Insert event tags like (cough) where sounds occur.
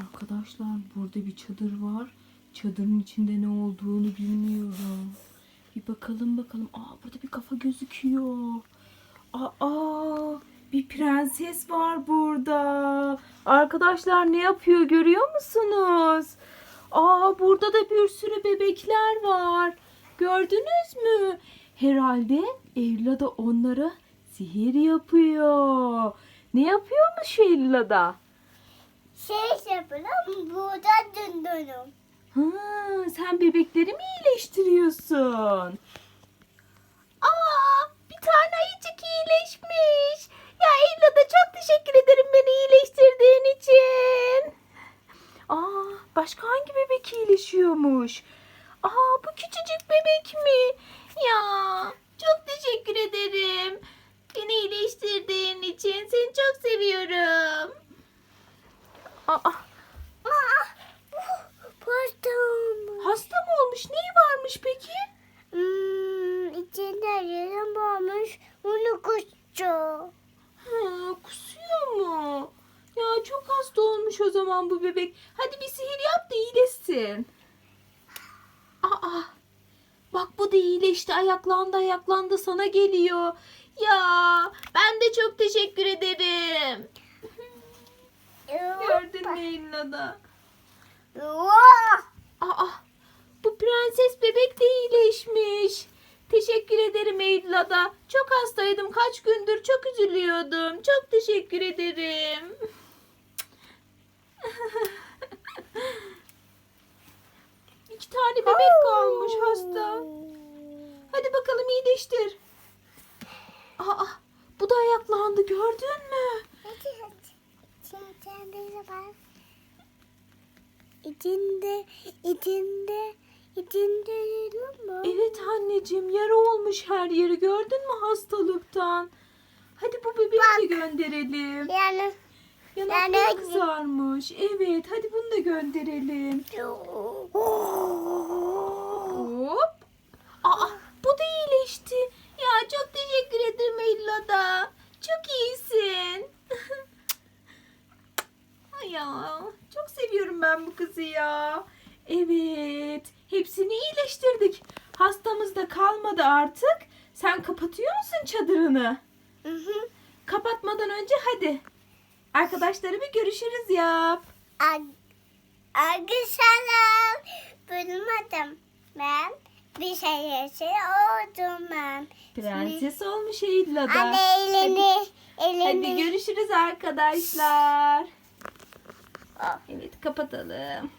Arkadaşlar burada bir çadır var. Çadırın içinde ne olduğunu bilmiyorum. Bir bakalım bakalım. Aa burada bir kafa gözüküyor. Aa bir prenses var burada. Arkadaşlar ne yapıyor görüyor musunuz? Aa burada da bir sürü bebekler var. Gördünüz mü? Herhalde Evla da onlara sihir yapıyor. Ne yapıyormuş Evla da? Şey yapalım burada döndürüm. Ha, sen bebekleri mi iyileştiriyorsun? Aa, bir tane ayıcık iyileşmiş. Ya Ella da çok teşekkür ederim beni iyileştirdiğin için. Aa, başka hangi bebek iyileşiyormuş? Aa, bu küçücük bebek mi? Ya, çok teşekkür ederim. Beni iyileştirdiğin için seni çok seviyorum. Aa, Aa, postum. hasta mı olmuş? Neyi varmış peki? Hmm, içinde yarım olmuş. Onu. Ha, kusuyor mu? Ya çok hasta olmuş o zaman bu bebek. Hadi bir sihir yap da iyileşsin. Aa, bak bu da iyileşti. Ayaklandı ayaklandı sana geliyor. Ya ben de çok teşekkür ederim. Gördün mü Elina da? Vah! Aa, bu prenses bebek de iyileşmiş. Teşekkür ederim Eylül'a da. Çok hastaydım kaç gündür çok üzülüyordum. Çok teşekkür ederim. (laughs) İki tane bebek kalmış hasta. Hadi bakalım iyileştir. Aa, bu da ayaklandı gördün mü? Hadi hadi. Şimdi bize bak. İçinde, içinde, içinde yarım mı? Evet anneciğim yara olmuş her yeri gördün mü hastalıktan. Hadi bu bebeği de gönderelim. Yani Yanakları Yani- kızarmış. Evet hadi bunu da gönderelim. Hop. Aa bu da iyileşti. Ya çok teşekkür ederim Ella da. Çok iyisin. Ay ya çok seviyorum ben bu kızı ya. Evet hepsini iyileştirdik. Hastamız da kalmadı artık. Sen kapatıyor musun çadırını? Hı hı. Kapatmadan önce hadi. Arkadaşları bir görüşürüz yap. Arkadaşlar benim adım ben bir şey şey oldum ben. Prenses olmuş Eylül'da. Anne elini elini. Hadi görüşürüz arkadaşlar. Evet kapatalım.